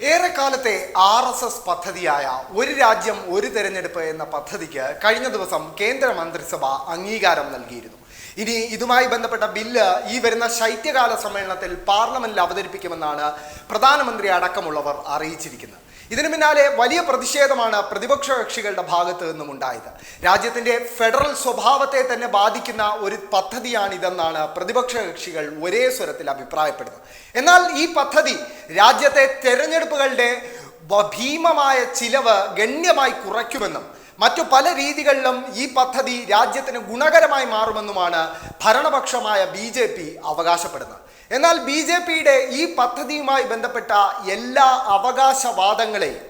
ഏറെക്കാലത്തെ R S S പദ്ധതിയായ ഒരു രാജ്യം ഒരു തെരഞ്ഞെടുപ്പ് എന്ന പദ്ധതിക്ക് കഴിഞ്ഞ ദിവസം കേന്ദ്ര മന്ത്രിസഭ അംഗീകാരം നൽകിയിരുന്നു. ഇനി ഇതുമായി ബന്ധപ്പെട്ട ബില്ല് ഈ വരുന്ന ശൈത്യകാല സമ്മേളനത്തിൽ പാർലമെന്റിൽ അവതരിപ്പിക്കുമെന്നാണ് പ്രധാനമന്ത്രി അടക്കമുള്ളവർ അറിയിച്ചിരിക്കുന്നത്. ഇതിനു പിന്നാലെ വലിയ പ്രതിഷേധമാണ് പ്രതിപക്ഷ കക്ഷികളുടെ ഭാഗത്ത് നിന്നും ഉണ്ടായത്. രാജ്യത്തിന്റെ ഫെഡറൽ സ്വഭാവത്തെ തന്നെ ബാധിക്കുന്ന ഒരു പദ്ധതിയാണിതെന്നാണ് പ്രതിപക്ഷ കക്ഷികൾ ഒരേ സ്വരത്തിൽ അഭിപ്രായപ്പെടുന്നത്. എന്നാൽ ഈ പദ്ധതി രാജ്യത്തെ തെരഞ്ഞെടുപ്പുകളുടെ ഭീമമായ ചിലവ് ഗണ്യമായി കുറയ്ക്കുമെന്നും മറ്റു പല രീതികളിലും ഈ പദ്ധതി രാജ്യത്തിന് ഗുണകരമായി മാറുമെന്നുമാണ് ഭരണപക്ഷമായ ബി അവകാശപ്പെടുന്നത്. എന്നാൽ ബി ജെ പിയുടെ ഈ പദ്ധതിയുമായി ബന്ധപ്പെട്ട എല്ലാ അവകാശവാദങ്ങളെയും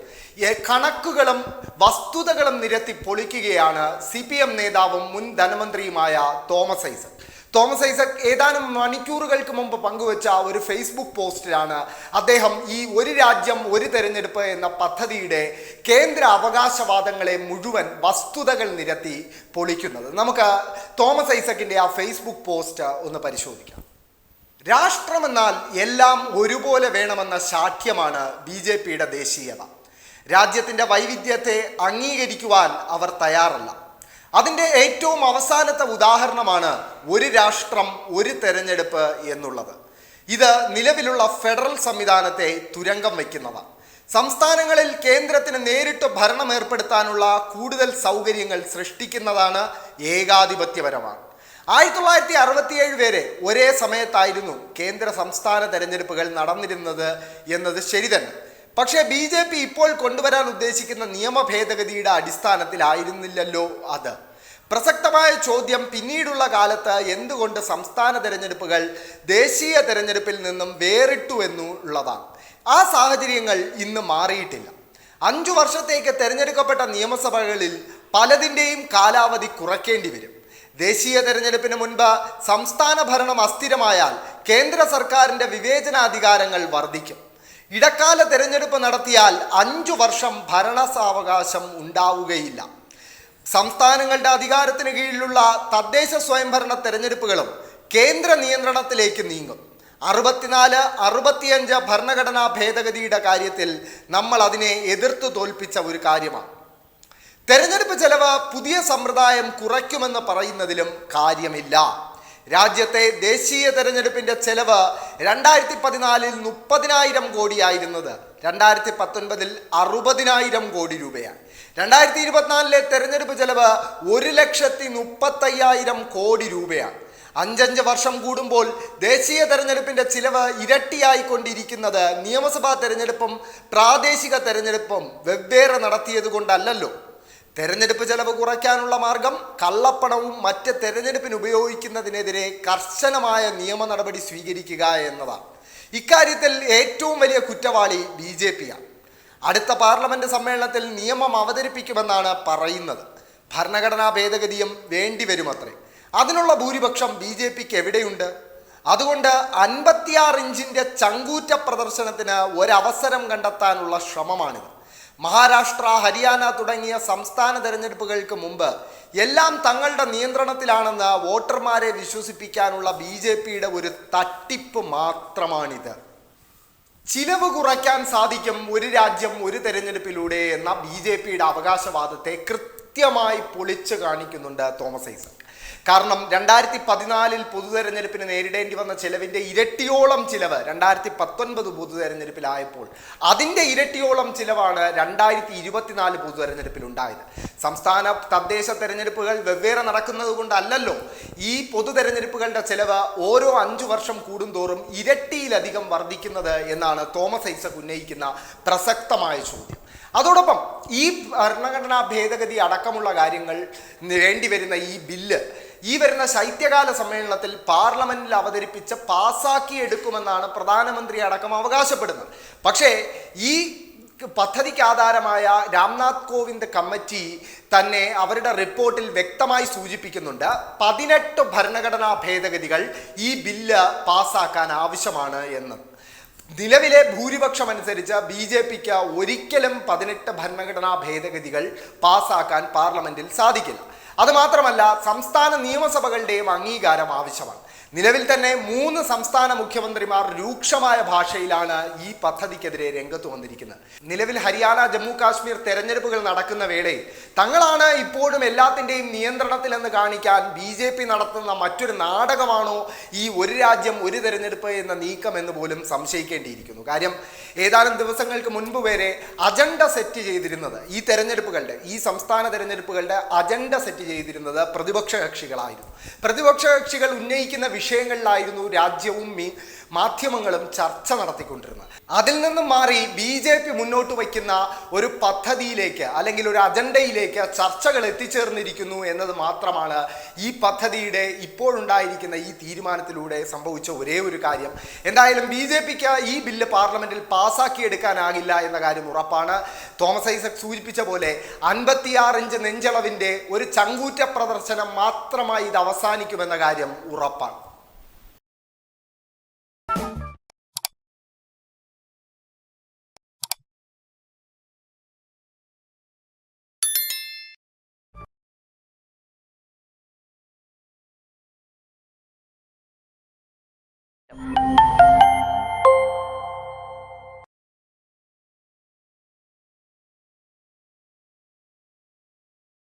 കണക്കുകളും വസ്തുതകളും നിരത്തി പൊളിക്കുകയാണ് സി പി എം നേതാവും മുൻ ധനമന്ത്രിയുമായ തോമസ് ഐസക്. തോമസ് ഐസക് ഏതാനും മണിക്കൂറുകൾക്ക് മുമ്പ് പങ്കുവച്ച ഒരു ഫേസ്ബുക്ക് പോസ്റ്റിലാണ് അദ്ദേഹം ഈ ഒരു രാജ്യം ഒരു തെരഞ്ഞെടുപ്പ് എന്ന പദ്ധതിയുടെ കേന്ദ്ര അവകാശവാദങ്ങളെ മുഴുവൻ വസ്തുതകൾ നിരത്തി പൊളിക്കുന്നത്. നമുക്ക് തോമസ് ഐസക്കിന്റെ ആ ഫേസ്ബുക്ക് പോസ്റ്റ് ഒന്ന് പരിശോധിക്കാം. രാഷ്ട്രമെന്നാൽ എല്ലാം ഒരുപോലെ വേണമെന്ന ശാഠ്യമാണ് ബി ജെ പിയുടെ ദേശീയത. രാജ്യത്തിന്റെ വൈവിധ്യത്തെ അംഗീകരിക്കുവാൻ അവർ തയ്യാറല്ല. അതിന്റെ ഏറ്റവും അവസാനത്തെ ഉദാഹരണമാണ് ഒരു രാഷ്ട്രം ഒരു തെരഞ്ഞെടുപ്പ് എന്നുള്ളത്. ഇത് നിലവിലുള്ള ഫെഡറൽ സംവിധാനത്തെ തുരങ്കം വയ്ക്കുന്നതാണ് സംസ്ഥാനങ്ങളിൽ കേന്ദ്രത്തിന് നേരിട്ട് ഭരണം ഏർപ്പെടുത്താനുള്ള കൂടുതൽ സൗകര്യങ്ങൾ സൃഷ്ടിക്കുന്നതാണ് ഏകാധിപത്യപരമാണ്. ആയിരത്തി തൊള്ളായിരത്തി അറുപത്തിയേഴ് വരെ ഒരേ സമയത്തായിരുന്നു കേന്ദ്ര സംസ്ഥാന തെരഞ്ഞെടുപ്പുകൾ നടന്നിരുന്നത് എന്നത് ശരി തന്നെ. പക്ഷേ ബി ജെ പി ഇപ്പോൾ കൊണ്ടുവരാൻ ഉദ്ദേശിക്കുന്ന നിയമ ഭേദഗതിയുടെ അടിസ്ഥാനത്തിലായിരുന്നില്ലല്ലോ അത്. പ്രസക്തമായ ചോദ്യം പിന്നീടുള്ള കാലത്ത് എന്തുകൊണ്ട് സംസ്ഥാന തെരഞ്ഞെടുപ്പുകൾ ദേശീയ തെരഞ്ഞെടുപ്പിൽ നിന്നും വേറിട്ടു എന്നുള്ളതാണ്. ആ സാഹചര്യങ്ങൾ ഇന്ന് മാറിയിട്ടില്ല. അഞ്ചു വർഷത്തേക്ക് തിരഞ്ഞെടുക്കപ്പെട്ട നിയമസഭകളിൽ പലതിന്റെയും കാലാവധി കുറയ്ക്കേണ്ടി വരും. ദേശീയ തെരഞ്ഞെടുപ്പിന് മുൻപ് സംസ്ഥാന ഭരണം അസ്ഥിരമായാൽ കേന്ദ്ര സർക്കാരിന്റെ വിവേചനാധികാരങ്ങൾ വർദ്ധിക്കും. ഇടക്കാല തെരഞ്ഞെടുപ്പ് നടത്തിയാൽ അഞ്ചു വർഷം ഭരണസാവകാശം ഉണ്ടാവുകയില്ല. സംസ്ഥാനങ്ങളുടെ അധികാരത്തിന് കീഴിലുള്ള തദ്ദേശ സ്വയംഭരണ തെരഞ്ഞെടുപ്പുകളും കേന്ദ്ര നിയന്ത്രണത്തിലേക്ക് നീങ്ങും. അറുപത്തിനാല് അറുപത്തിയഞ്ച് ഭരണഘടനാ ഭേദഗതിയുടെ കാര്യത്തിൽ നമ്മൾ അതിനെ എതിർത്ത് തോൽപ്പിച്ച ഒരു കാര്യമാണ്. തെരഞ്ഞെടുപ്പ് ചെലവ് പുതിയ സമ്പ്രദായം കുറയ്ക്കുമെന്ന് പറയുന്നതിലും കാര്യമില്ല. രാജ്യത്തെ ദേശീയ തെരഞ്ഞെടുപ്പിന്റെ ചെലവ് രണ്ടായിരത്തി പതിനാലിൽ മുപ്പതിനായിരം കോടിയായിരുന്നത് രണ്ടായിരത്തി പത്തൊൻപതിൽ അറുപതിനായിരം കോടി രൂപയാണ്. രണ്ടായിരത്തി ഇരുപത്തിനാലിലെ തെരഞ്ഞെടുപ്പ് ചെലവ് ഒരു ലക്ഷത്തി മുപ്പത്തയ്യായിരം കോടി രൂപയാണ്. അഞ്ചഞ്ച് വർഷം കൂടുമ്പോൾ ദേശീയ തെരഞ്ഞെടുപ്പിന്റെ ചിലവ് ഇരട്ടിയായിക്കൊണ്ടിരിക്കുന്നത് നിയമസഭാ തെരഞ്ഞെടുപ്പും പ്രാദേശിക തെരഞ്ഞെടുപ്പും വെവ്വേറെ നടത്തിയത് കൊണ്ടല്ലല്ലോ തെരഞ്ഞെടുപ്പ് ചെലവ് കുറയ്ക്കാനുള്ള മാർഗം കള്ളപ്പണവും മറ്റ് തെരഞ്ഞെടുപ്പിന് ഉപയോഗിക്കുന്നതിനെതിരെ കർശനമായ നിയമ നടപടി സ്വീകരിക്കുക എന്നതാണ്. ഇക്കാര്യത്തിൽ ഏറ്റവും വലിയ കുറ്റവാളി ബി ജെ പിയാണ്. അടുത്ത പാർലമെന്റ് സമ്മേളനത്തിൽ നിയമം അവതരിപ്പിക്കുമെന്നാണ് പറയുന്നത്. ഭരണഘടനാ ഭേദഗതിയും വേണ്ടിവരുമത്രേ. അതിനുള്ള ഭൂരിപക്ഷം ബി ജെ പിക്ക് എവിടെയുണ്ട്? അതുകൊണ്ട് അൻപത്തിയാറ് ഇഞ്ചിന്റെ ചങ്കൂറ്റ പ്രദർശനത്തിന് ഒരവസരം കണ്ടെത്താനുള്ള ശ്രമമാണിത്. മഹാരാഷ്ട്ര ഹരിയാന തുടങ്ങിയ സംസ്ഥാന തെരഞ്ഞെടുപ്പുകൾക്ക് മുമ്പ് എല്ലാം തങ്ങളുടെ നിയന്ത്രണത്തിലാണെന്ന് വോട്ടർമാരെ വിശ്വസിപ്പിക്കാനുള്ള ബി ജെ പിയുടെ ഒരു തട്ടിപ്പ് മാത്രമാണിത്. ചിലവ് കുറയ്ക്കാൻ സാധിക്കും ഒരു രാജ്യം ഒരു തെരഞ്ഞെടുപ്പിലൂടെ എന്ന ബി ജെ പിയുടെ അവകാശവാദത്തെ കൃത്യമായി പൊളിച്ചു കാണിക്കുന്നുണ്ട് തോമസ് ഐസക്. കാരണം രണ്ടായിരത്തി പതിനാലിൽ പൊതു തെരഞ്ഞെടുപ്പിന് നേരിടേണ്ടി വന്ന ചിലവിന്റെ ഇരട്ടിയോളം ചിലവ് രണ്ടായിരത്തി പത്തൊൻപത് പൊതു തെരഞ്ഞെടുപ്പിലായപ്പോൾ അതിന്റെ ഇരട്ടിയോളം ചിലവാണ് രണ്ടായിരത്തി ഇരുപത്തിനാല് പൊതു തെരഞ്ഞെടുപ്പിൽ ഉണ്ടായത് സംസ്ഥാന തദ്ദേശ തെരഞ്ഞെടുപ്പുകൾ വെവ്വേറെ നടക്കുന്നത് കൊണ്ടല്ലല്ലോ. ഈ പൊതു തെരഞ്ഞെടുപ്പുകളുടെ ചിലവ് ഓരോ അഞ്ചു വർഷം കൂടുന്തോറും ഇരട്ടിയിലധികം വർദ്ധിക്കുന്നത് എന്നാണ് തോമസ് ഐസക് ഉന്നയിക്കുന്ന പ്രസക്തമായ ചോദ്യം. അതോടൊപ്പം ഈ ഭരണഘടനാ ഭേദഗതി അടക്കമുള്ള കാര്യങ്ങൾ വേണ്ടിവരുന്ന ഈ ബില്ല് ഈ വരുന്ന ശൈത്യകാല സമ്മേളനത്തിൽ പാർലമെന്റിൽ അവതരിപ്പിച്ച് പാസാക്കി എടുക്കുമെന്നാണ് പ്രധാനമന്ത്രി അടക്കം അവകാശപ്പെടുന്നത്. പക്ഷേ ഈ പദ്ധതിക്ക് ആധാരമായ രാംനാഥ് കോവിന്ദ് കമ്മിറ്റി തന്നെ അവരുടെ റിപ്പോർട്ടിൽ വ്യക്തമായി സൂചിപ്പിക്കുന്നുണ്ട്. പതിനെട്ട് ഭരണഘടനാ ഭേദഗതികൾ ഈ ബില്ല് പാസാക്കാൻ ആവശ്യമാണ് എന്ന്. നിലവിലെ ഭൂരിപക്ഷം അനുസരിച്ച് ബി ജെ പിക്ക് ഒരിക്കലും പതിനെട്ട് ഭരണഘടനാ ഭേദഗതികൾ പാസാക്കാൻ പാർലമെന്റിൽ സാധിക്കില്ല. അതുമാത്രമല്ല സംസ്ഥാന നിയമസഭകളുടെയും അംഗീകാരം ആവശ്യമാണ്. നിലവിൽ തന്നെ മൂന്ന് സംസ്ഥാന മുഖ്യമന്ത്രിമാർ രൂക്ഷമായ ഭാഷയിലാണ് ഈ പദ്ധതിക്കെതിരെ രംഗത്ത് വന്നിരിക്കുന്നത്. നിലവിൽ ഹരിയാന ജമ്മു കാശ്മീർ തെരഞ്ഞെടുപ്പുകൾ നടക്കുന്ന വേളയിൽ തങ്ങളാണ് ഇപ്പോഴും എല്ലാത്തിന്റെയും നിയന്ത്രണത്തിലെന്ന് കാണിക്കാൻ ബി ജെ പി നടത്തുന്ന മറ്റൊരു നാടകമാണോ ഈ ഒരു രാജ്യം ഒരു തെരഞ്ഞെടുപ്പ് എന്ന നീക്കം എന്ന് പോലും സംശയിക്കേണ്ടിയിരിക്കുന്നു. കാര്യം ഏതാനും ദിവസങ്ങൾക്ക് മുൻപ് വരെ അജണ്ട സെറ്റ് ചെയ്തിരുന്നത് ഈ തെരഞ്ഞെടുപ്പുകളുടെ ഈ സംസ്ഥാന തെരഞ്ഞെടുപ്പുകളുടെ അജണ്ട സെറ്റ് ചെയ്തിരുന്നത് പ്രതിപക്ഷ കക്ഷികളായിരുന്നു. പ്രതിപക്ഷ കക്ഷികൾ ഉന്നയിക്കുന്ന വിഷയങ്ങളിലായിരുന്നു രാജ്യവും മീ മാധ്യമങ്ങളും ചർച്ച നടത്തിക്കൊണ്ടിരുന്നത്. അതിൽ നിന്നും മാറി ബി ജെ പി മുന്നോട്ട് വയ്ക്കുന്ന ഒരു പദ്ധതിയിലേക്ക് അല്ലെങ്കിൽ ഒരു അജണ്ടയിലേക്ക് ചർച്ചകൾ എത്തിച്ചേർന്നിരിക്കുന്നു എന്നത് മാത്രമാണ് ഈ പദ്ധതിയുടെ ഇപ്പോഴുണ്ടായിരിക്കുന്ന ഈ തീരുമാനത്തിലൂടെ സംഭവിച്ച ഒരേ ഒരു കാര്യം. എന്തായാലും ബി ജെ പിക്ക് ഈ ബില്ല് പാർലമെന്റിൽ പാസ്സാക്കിയെടുക്കാനാകില്ല എന്ന കാര്യം ഉറപ്പാണ്. തോമസ് ഐസക് സൂചിപ്പിച്ച പോലെ അൻപത്തിയാറ് ഇഞ്ച് നെഞ്ചളവിന്റെ ഒരു ചങ്കൂറ്റ പ്രദർശനം മാത്രമായി ഇത് അവസാനിക്കുമെന്ന കാര്യം ഉറപ്പാണ്. Yep.